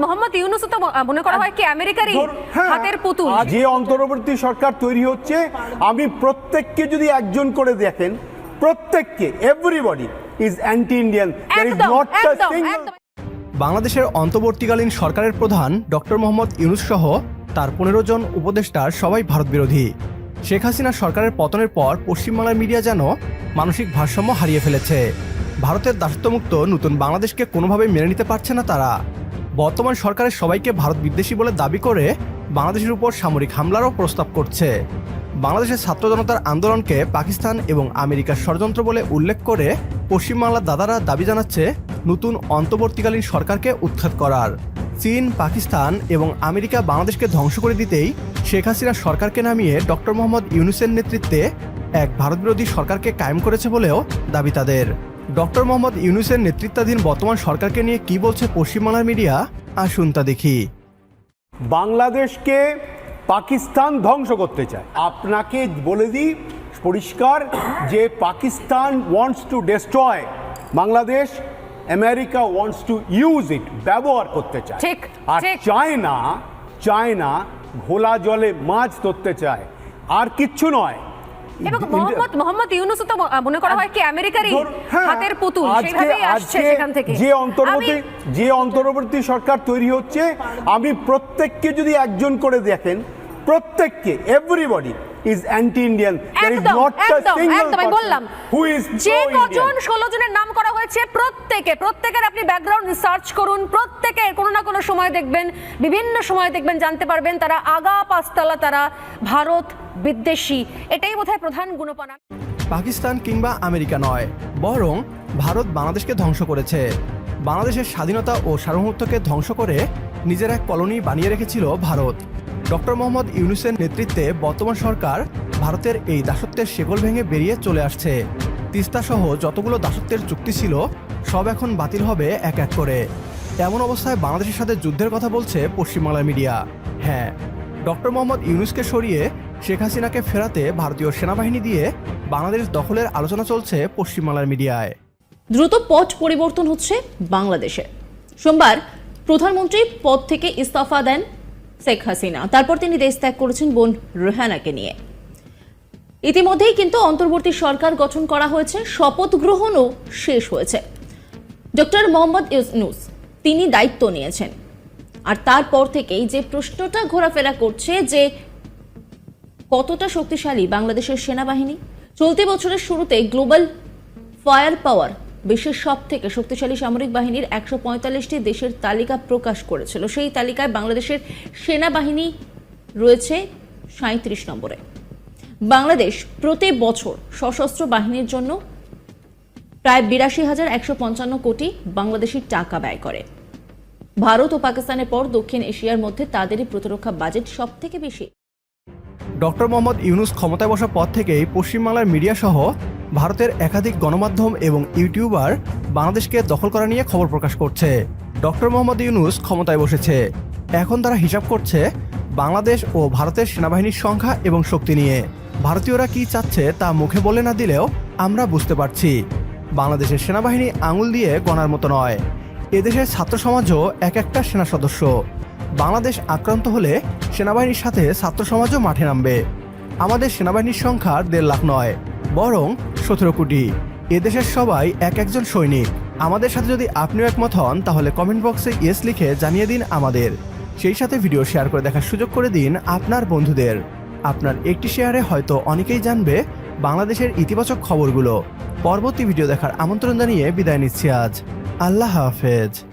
মোহাম্মদ ইউনুস তো মনে করা হয় কি আমেরিকারই হ্যাঁ, হাতের পুতুল? আজ যে অন্তর্বর্তী সরকার তৈরি হচ্ছে আমি প্রত্যেককে যদি একজন করে দেখেন প্রত্যেককে everybody is anti Indian there is not a single বাংলাদেশের অন্তর্বর্তীকালীন সরকারের প্রধান ডক্টর মোহাম্মদ ইউনুস সহ তার পনেরো জন উপদেষ্টার সবাই ভারত বিরোধী শেখ হাসিনা সরকারের পতনের পর পশ্চিমবাংলার মিডিয়া যেন মানসিক ভারসাম্য হারিয়ে ফেলেছে। ভারতের দাসত্বমুক্ত নতুন বাংলাদেশকে কোনোভাবেই মেনে নিতে পারছে না তারা। বর্তমান সরকারের সবাইকে ভারত বিদ্বেষী বলে দাবি করে বাংলাদেশের উপর সামরিক হামলারও প্রস্তাব করছে। বাংলাদেশের ছাত্র জনতার আন্দোলনকে পাকিস্তান এবং আমেরিকার ষড়যন্ত্র বলে উল্লেখ করে পশ্চিমবাংলার দাদারা দাবি জানাচ্ছে, নতুন অন্তর্বর্তীকালীন সরকারকে উৎখাত করার। চীন, পাকিস্তান এবং আমেরিকা বাংলাদেশকে ধ্বংস করে দিতেই শেখ হাসিনা সরকারকে নামিয়ে ডক্টর মোহাম্মদ ইউনুসের নেতৃত্বে এক ভারতবিরোধী সরকারকে কায়েম করেছে বলেও দাবি তাদের। ডক্টর মোহাম্মদ ইউনুসের নেতৃত্বাধীন বর্তমান সরকারকে নিয়ে কি বলছে পশ্চিমবাংলার মিডিয়া? আসুন তা দেখি। বাংলাদেশকে পাকিস্তান ধ্বংস করতে চায়। আপনাকে বলে দিই পরিষ্কার যে Pakistan wants to destroy Bangladesh America wants to use it ব্যবহার করতে চায়। ঠিক, আর ঠিক। চায়না চায়না ঘোলা জলে মাছ ধরতে চায়। আর কিচ্ছু নয় এবং মোহাম্মদ মোহাম্মদ ইউনুস তো মনে করা হয় কি আমেরিকারই হ্যাঁ, হাতের পুতুল সেভাবেই আসছে সেখান থেকে। যে অন্তর্বর্তী যে অন্তর্বর্তী সরকার তৈরি হচ্ছে আমি প্রত্যেককে যদি একজন করে দেখেন প্রত্যেককে everybody is anti Indian there is not a single একদম আমি বললাম হু ইজ যে কজন ষোলো জনের নাম করা হয়েছে প্রত্যেকে প্রত্যেকের আপনি ব্যাকগ্রাউন্ড রিসার্চ করুন প্রত্যেকে কোনো না কোনো সময় দেখবেন বিভিন্ন সময় দেখবেন জানতে পারবেন তারা আগা পাঁচতলা তারা ভারত বিদ্বেষী। এটাই বোধহয় প্রধান গুণপনা। পাকিস্তান কিংবা আমেরিকা নয় বরং ভারত বাংলাদেশকে ধ্বংস করেছে। বাংলাদেশের স্বাধীনতা ও সার্বভৌমত্বকে ধ্বংস করে নিজের এক কলোনি বানিয়ে রেখেছিল ভারত। ডক্টর মোহাম্মদ ইউনুসের নেতৃত্বে বর্তমান সরকার ভারতের এই দাসত্বের শেকল ভেঙে বেরিয়ে চলে আসছে। তিস্তা সহ যতগুলো দাসত্বের চুক্তি ছিল, সব এখন বাতিল হবে এক এক করে। এমন অবস্থায় বাংলাদেশের সাথে যুদ্ধের কথা বলছে পশ্চিমবাংলার মিডিয়া। হ্যাঁ ডক্টর মোহাম্মদ ইউনুসকে সরিয়ে শেখ হাসিনাকে ফেরাতে ভারতীয় সেনাবাহিনী দিয়ে বাংলাদেশ দখলের আলোচনা চলছে পশ্চিমবাংলার মিডিয়ায়। দ্রুত পথ পরিবর্তন হচ্ছে বাংলাদেশে। সোমবার প্রধানমন্ত্রী পদ থেকে ইস্তফা দেন শেখ হাসিনা। তারপর তিনি দেশ ত্যাগ করেছেন বোন রেহানাকে নিয়ে। ইতিমধ্যেই কিন্তু অন্তর্বর্তী সরকার গঠন করা হয়েছে, শপথ গ্রহণও শেষ হয়েছে। ডক্টর মোহাম্মদ ইউনুস তিনি দায়িত্ব নিয়েছেন। আর তারপর থেকেই যে প্রশ্নটা ঘোরাফেরা করছে যে কতটা শক্তিশালী বাংলাদেশের সেনাবাহিনী, চলতি বছরের শুরুতে গ্লোবাল ফায়ার পাওয়ার বিশ্বের সব থেকে শক্তিশালী সামরিক বাহিনীর একশো পঁয়তাল্লিশটি দেশের তালিকা প্রকাশ করেছিল। সেই তালিকায় বাংলাদেশের সেনাবাহিনী রয়েছে সাঁত্রিশ নম্বরে। বাংলাদেশ প্রতি বছর সশস্ত্র বাহিনীর জন্য প্রায় বিরাশি হাজার একশো পঞ্চান্ন কোটি বাংলাদেশি টাকা ব্যয় করে। ভারত ও পাকিস্তানের পর দক্ষিণ এশিয়ার মধ্যে তাদেরই প্রতিরক্ষা বাজেট সব থেকে বেশি। ডক্টর মোহাম্মদ ইউনুস ক্ষমতায় বসার পর থেকেই পশ্চিমবাংলার মিডিয়া সহ ভারতের একাধিক গণমাধ্যম এবং ইউটিউবার বাংলাদেশকে দখল করা নিয়ে খবর প্রকাশ করছে। ডক্টর মোহাম্মদ ইউনুস ক্ষমতায় বসেছে। এখন তারা হিসাব করছে বাংলাদেশ ও ভারতের সেনাবাহিনীর সংখ্যা এবং শক্তি নিয়ে। ভারতীয়রা কি চাচ্ছে তা মুখে বলে না দিলেও আমরা বুঝতে পারছি। বাংলাদেশের সেনাবাহিনী আঙুল দিয়ে গণার মতো নয়। এদেশের ছাত্র সমাজও এক একটা সেনা সদস্য। বাংলাদেশ আক্রান্ত হলে সেনাবাহিনীর সাথে ছাত্র সমাজও মাঠে নামবে। আমাদের সেনাবাহিনীর সংখ্যা দেড় লাখ নয়, বরং সতেরো কোটি। এদেশের সবাই এক একজন সৈনিক। আমাদের সাথে যদি আপনিও একমত হন, তাহলে কমেন্ট বক্সে ইয়েস লিখে জানিয়ে দিন আমাদের। সেই সাথে ভিডিও শেয়ার করে দেখার সুযোগ করে দিন আপনার বন্ধুদের। আপনার একটি শেয়ারে হয়তো অনেকেই জানবে বাংলাদেশের ইতিবাচক খবরগুলো। পরবর্তী ভিডিও দেখার আমন্ত্রণ জানিয়ে বিদায় নিচ্ছি আজ। আল্লাহ হাফেজ।